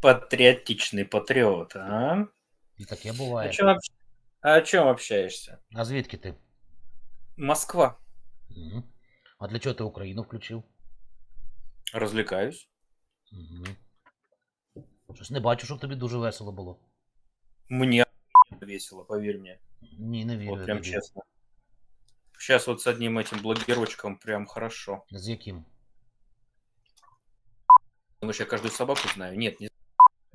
Здорово. Привіт. Патриотичный патриот, а? І таке О буває. чем, общ- а о чем общаешься? А звідки ти? Москва. Угу. А для чого ти Україну включив? Развлекаюсь. Угу. Щось не бачу, щоб тобі дуже весело було. Мне весело, поверь мне. Ні, не вірю. Вот я прям тобі. честно. Сейчас вот с одним этим блогерочком прям хорошо. З яким? Потому что я каждую собаку знаю. Нет, не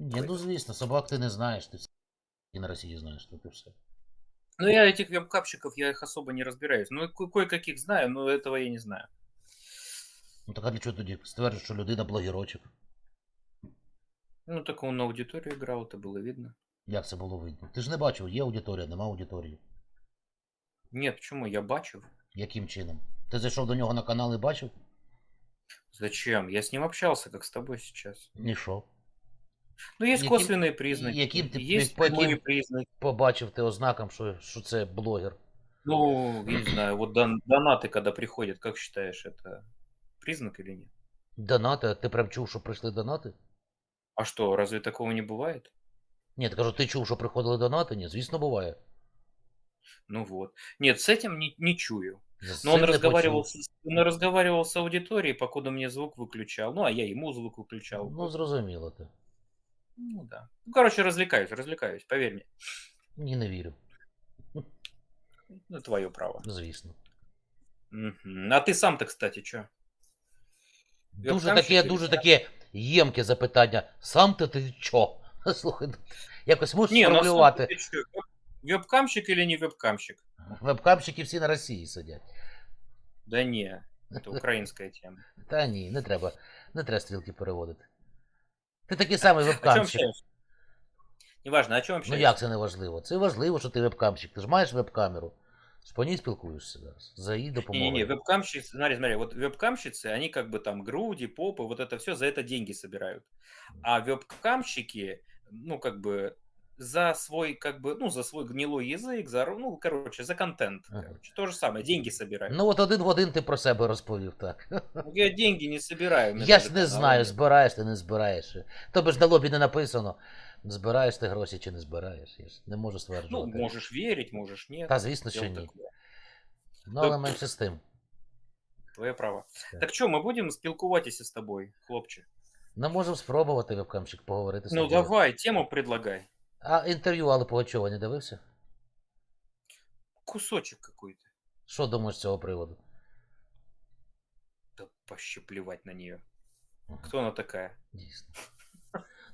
Ні, ну звісно, собак ти не знаєш, ти і на Росії знаєш, тут і все. Ну, я этих веб-капщиков, я их особо не разбираюсь. Ну, ко- кое-каких знаю, но этого я не знаю. Ну так а для чого тоді стверджуєш, що людина блогерочок? Ну, так он на аудиторию играл, это было видно. Як це було видно? Ти ж не бачив, є аудиторія, нема аудиторії. Нет, почему? Я бачив. Яким чином? Ти зайшов до нього на канал і бачив? Зачем? Я с ним общался, как с тобой сейчас. Ні що. Ну, есть Яким- косвенные признаки. яким ты- есть по прямые яким- признаки. Побачив ти ознакам, що, що це блогер. Ну, я не знаю, вот дон- донаты, когда приходят, как считаешь, это признак или нет? Донати, а ти прям чув, що прийшли донати? А что, разве такого не бывает? Ні, ти кажу, ти чув, що приходили донати? Ні, звісно, буває. Ну вот. Нет, с этим не, не чую. З Но он цим не разговаривал, почув. с, он разговаривал с аудиторией, покуда мне звук выключал. Ну, а я ему звук выключал. Ну, зрозуміло ти. Ну, да. Ну, короче, развлекаюсь, развлекаюсь, поверь мне. Ні, не вірю. Ну, твое право. Звісно. Мгм. А ты сам-то, кстати, что? Дуже Вебкамщик таке, или дуже так? таке ємке запитання. Сам ти ти чо? Слухай, ну, якось можеш Не, ну, а сам сформулювати. ты чё, Вебкамщик или не вебкамщик? Вебкамщики всі на Росії сидять. Да не, это украинская тема. Та ні, не треба. Не треба стрілки переводити. Ти такий самий О чем вебкамщик. общаешься? Неважно, о чем Ну общаешься? як це не важливо? Це важливо, що ти вебкамщик. Ти ж маєш веб-камеру. Ж по ній спілкуєшся зараз. За її Не-не-не, допомогою. вебкамщицы, смотри, смотри, вот вебкамщицы, они как бы там груди, попы, вот это все, за это деньги собирают. А вебкамщики, ну, как бы, за свой, как бы, ну, за свой гнилой язык, за, ну, короче, за контент, короче, то же самое, деньги собирают. Ну от один в один ти про себе розповів, так. Ну, Я деньги не собираю. Я ж не знаю, збираєш ти, не збираєш. Тобі ж на лобі не написано, збираєш ти гроші чи не збираєш. Я ж не можу Ну, стверджувати. можешь верить, можешь нет. Та звісно, що ні. Ну, але менше з тим. Твоє право. Так. Що, ми будемо спілкуватися з тобою, хлопче? Ну, можемо спробувати вебкамчик поговорити з Ну, давай, тему предлагай. А інтерв'ю Алли Пугачова не дивився? Кусочек какой-то. Що думаєш з цього приводу? Да вообще плевать на нее. Ага, Кто она такая? Дійсно.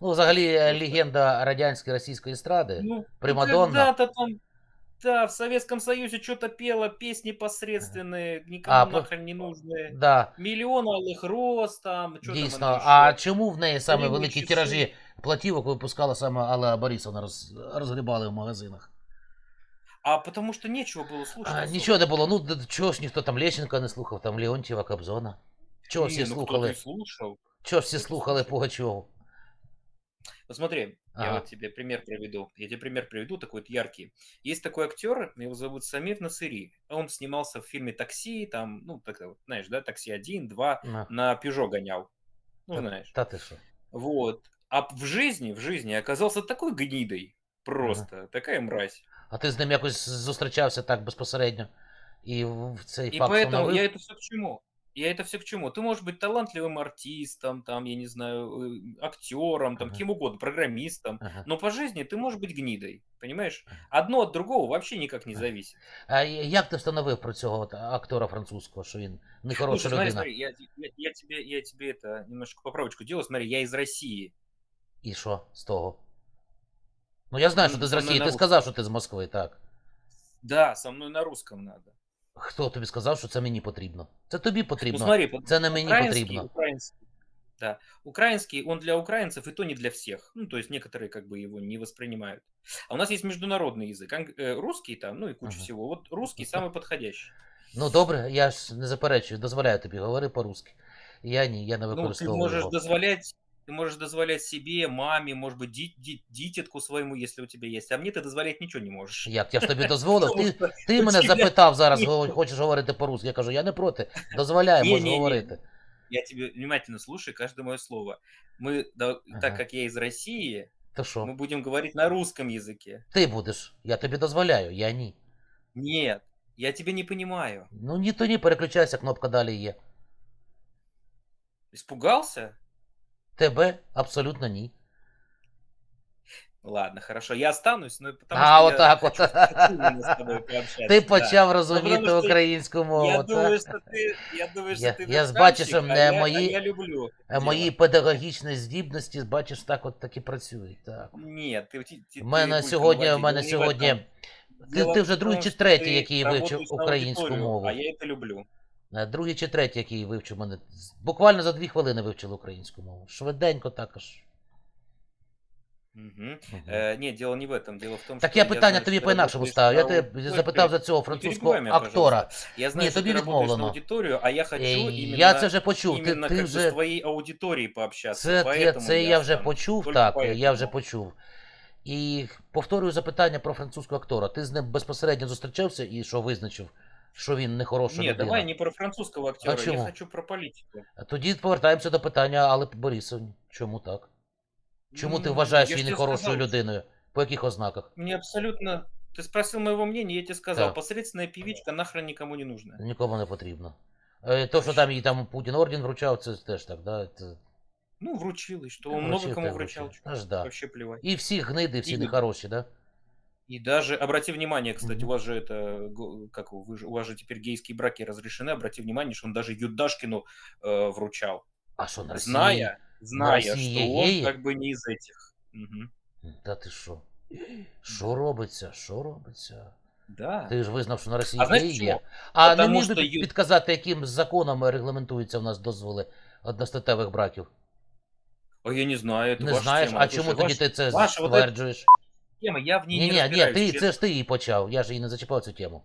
Ну, взагалі, е, легенда радянської російської естради. Ну, Примадонна. когда-то там, да, в Советском Союзе что-то пела, песни посредственные, никому А, по- нахрен не нужные. Да, Миллион алых роз там, что дійсно. там она А еще? чому в неї саме Рівні великі часи. тиражі платівок випускала саме Алла Борисовна роз... розгрібали в магазинах? А потому что нечего было слушать. А, особо. нічого не було. Ну, д- чого ж ніхто там Лещенка не слухав, там Леонтьєва, Кобзона. Чого Не, всі ну кто-то слухали? и слушал. Чого всі кто-то слухали слушал. Пугачову? Вот смотри, я Ага. вот тебе пример приведу. Я тебе пример приведу, такой вот яркий. Есть такой актер, его зовут Самир Насыри. Он снимался в фильме «Такси», там, ну, так, вот, знаешь, да, «Такси 1», 2, На. на «Пежо» гонял. Ну, Та, знаешь. та ти що? Вот. А в жизни, в жизни оказался такой гнидой. Просто. Такая мразь. А ти з ним якось зустрічався так безпосередньо? І в в цей И факт поэтому встановив? я это все к чему? Я это все к чему? Ты можешь быть талантливым артистом, там, я не знаю, э, актером, там, Ага. кем угодно, программистом. Ага. Но по жизни ты можешь быть гнидой, понимаешь? Ага. Одно от другого вообще никак не Ага. зависит. А як ти встановив про цього от актора французького, що він не хороша Слушай, смотри, людина? смотри, я, я, я тебе, я тебе это немножко поправочку делаю. Смотри, я из России. І що з того? Ну я знаю, що Ну, ти з со мною Росії. на Ти рус- сказав, що ти з Москви, так. Да, со мной на русском надо. Хто тобі сказав, що це мені потрібно? Це тобі Ну потрібно. смотри, по- Це не мені украинский, потрібно. украинский. Да, украинский, он для украинцев, и то не для всех. Ну, то есть некоторые как бы его не воспринимают. А у нас есть международный язык. Анг- э, русский там, ну и куча Ага. всего. Вот русский самый подходящий. Ну добре, я ж не заперечую, дозволяю тобі, говори по-русски. Я ні, я не Ну, ты використовую можешь його. дозволять, ты можешь дозволять себе, маме, может быть, ди- ди- дитятку своему, если у тебя есть. А мне ты дозволять ничего не можешь. Як я ж тобі дозволив? Потому Ти, что ти у мене тебя- запитав зараз, Ні. го- хочеш говорити по-русски. Я кажу, я не проти. Дозволяю, Ні, можеш ні, ні. говорити. я тебе внимательно слушай каждое мое слово. Мы, да, так Ага. как я из России, То що? мы будем говорить на русском языке. Ти будеш. Я тобі дозволяю, я ні. Нет, я тебя не понимаю. Ну ні, то ні, переключайся, кнопка далі є. Испугался? Тебе абсолютно ні. Ладно, хорошо, я останусь, но потому А, что вот я так хочу вот. спокойно с тобой пообщаться. Ти да. почав розуміти потому що українську Я мову. думаю, та? что ты, я думаю, что Я- ты я бачу, що вебкамщик, а мене я- мої- а я люблю. Е, Мої делать. педагогічні здібності, бачиш, так от так і працюють. Так. Нет, ты, ты, ты У мене булька сьогодні, води, у мене дело не в сьогодні. этом. Ти, Дело ти в вже другий том, чи что третій, ты який вивчив работаешь на українську аудиторию, мову. А я это люблю. Е, Другий чи третій, який вивчив мене. з- Буквально за дві хвилини вивчили українську мову. Швиденько також. Мгм. Мгм. Э, нет, дело не в этом. Дело в том, Так что я питання знаю, тобі что ты по-інакшому работаешь ставив. Я на тебе аудиторию. запитав за цього Не французького перебивай меня, актора. пожалуйста. Я знаю, Ні, что тобі ты работаешь на відмовлено. аудиторию, а я хочу Е, именно, Я це вже почув. Ти, именно ти как бы вже... с твоей аудиторией пообщаться. Це, я, поэтому це я вже останусь. почув, Только так, поэтому. я вже почув. І повторюю запитання про французького актора. Ти з ним безпосередньо зустрічався і що визначив, Що він не хороша Нет, людина? давай не про французского актера, я хочу про политику. Тоді повертаємося до питання Алли Борисовні. Чому так? Чому ти М, вважаєш її нехорошою людиною? По яких ознаках? Мне абсолютно... Ты спросил моего мнения, я тебе сказал, Так. посредственная певичка нахрен никому не нужна. Нікому не потрібно. Е, То, що там їй там Путін орден вручав, це теж так, да? Це... Ну, вручил, и что? Много кому вручив. Аж да. Вообще плевать. І всі гниди, всі І- нехороші, да? И даже, обрати внимание, кстати, Мгм. у вас же это, го- как его, вы же, у вас же теперь гейские браки разрешены, обрати внимание, что он даже Юдашкину э, вручал, А що на Росії? зная, зная, России что он геи? как бы не из этих. Мгм. Та ти що? Що робиться? Що робиться? Да. Ти ж визнав, що на Росії А знаєш геї чому? є. А не Потому міг би що під- ю- підказати, яким законами регламентуються в нас дозволи одностатевих браків? Ой, я не знаю, это Не ваша знаєш, тема. а Слушай, чому тоді ваша ти це ваша вот стверджуєш? тема, я в ней Ні, не ні, ні, разбираюсь, ти, честно. це ж ти її почав. Я ж її не зачіпав цю тему.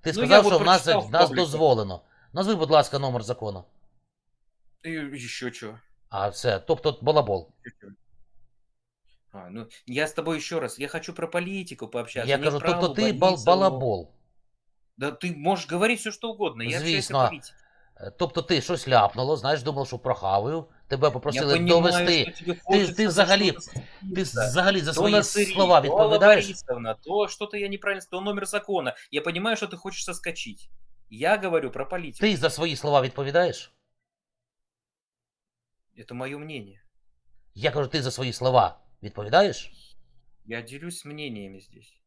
Ти Ну, я сказав, вот що в нас, прочитав в нас публіку. дозволено. Назви, будь ласка, номер закону. И еще что? А все, тобто балабол. А, ну, я с тобой еще раз, я хочу про политику пообщаться. Я не кажу, про тобто Аллу ти бал- Борисовну. балабол. Да ты можешь говорить все, что угодно, я общаюсь Звісно. о политике. Е, Тобто ти щось ляпнуло, знаєш, думав, що прохаваю, тебе попросили я понимаю, довести. что тебе хочется ти за взагалі- что-то Ти зацепиться. взагалі за То свої на сырье, слова то Алла відповідаєш? Борисовна, то что-то я неправильно сказал, номер закона. Я понимаю, что ты хочешь соскочить. Я говорю про политику. Ти за свої слова відповідаєш? Это мое мнение. Я кажу, ти за свої слова відповідаєш? Я делюсь мнениями здесь.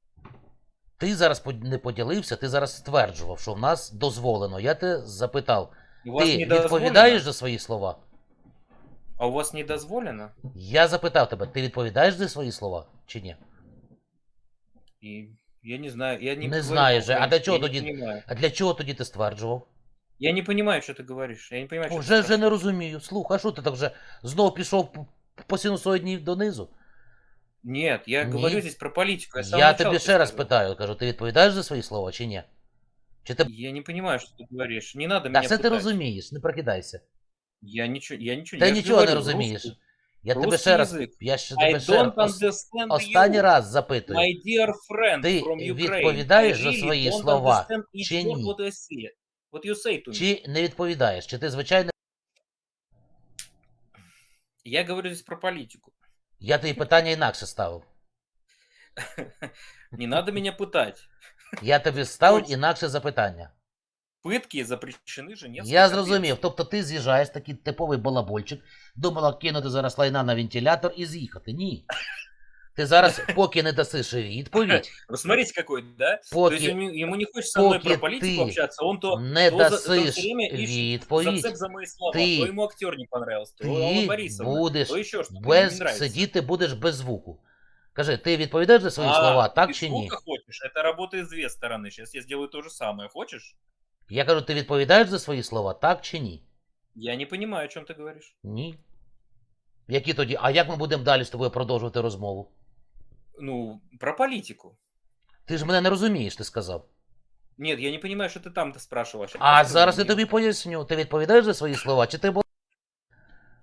Ти зараз не поділився, ти зараз стверджував, що в нас дозволено. Я тебе запитав, У ти відповідаєш за свої слова? А у вас не дозволено? Я запитав тебе, ти відповідаєш за свої слова чи ні? И я не знаю, я не, Не знаешь же, а по-украински, до чего я тоді- понимаю. А для чого тоді ти стверджував? Я не понимаю, что ты говоришь. Я не понимаю, что ты Вже вже не розумію. Слухай, а що ти так вже знов пішов по- по синусоїдній донизу? Нет, я Не. говорю здесь про политику. Я, с самого Я начала тобі тебе ще раз сказал. питаю, кажу, ти відповідаєш за свої слова чи ні? Чи ти Я не понимаю, что ты говоришь. Не надо Та меня все ти пытать. розумієш, не прокидайся. Я ничего, я ничего, Ти я нічого не говорю, розумієш. русский- Я тебе русский ще раз, язик. я ще I тебе ще don't раз, understand останній you, раз запитую. my dear friend Ти from Ukraine. відповідаєш I за really свої don't слова understand each чи word ні? What, I say. what you say to me. Чи не відповідаєш? Чи ти звичайно. Я говорю здесь про политику. Я тобі питання інакше ставив. Не надо меня пытать. Я тобі ставив Точно. інакше запитання. Пытки запрещены Женевской Я конвенцией. зрозумів. Тобто ти з'їжджаєш, такий типовий балабольчик, думала кинути зараз лайна на вентилятор і з'їхати. Ні. Ти зараз, поки не дасиш відповідь, Вы смотрите какой, да? То есть поки ему, ему не хочется со мной поки про политику ты общаться, он то, не то, за- то дасиш все время ищет відповідь, зацеп за мои слова, Ты- то ему актер не понравился, то Алла ти Борисовна, будеш то еще что-то, ему не без нравится. сидіти будеш без звуку. Кажи, ти відповідаєш за свої А, слова, так ты чи ні? звука хочешь? Это работает с две стороны. Сейчас я сделаю то же самое. Хочешь? Я кажу, ти відповідаєш за свої слова, так чи ні? Я не понимаю, о чем ты говоришь. Ні. Які тоді? А як ми будемо далі з тобою продовжувати розмову? Ну, про политику. Ти ж мене не розумієш, ти сказав. Нет, я не понимаю, что ты там-то спрашивал. А зараз я тобі поясню. Ти відповідаєш за свої слова, чи ти бо-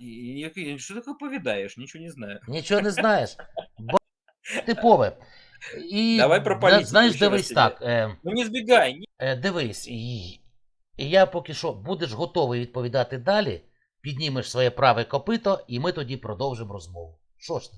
И- и- и- Что такое повидаешь? Ничего не знаю. нічого не знаєш? Бо типове. І Давай про да- політику знаєш, ще раз дивись так. Е, Ну не сбегай. не- е, дивись, і, і я поки що будеш готовий відповідати далі піднімеш своє праве копито, і ми тоді продовжимо розмову. Що ж ти?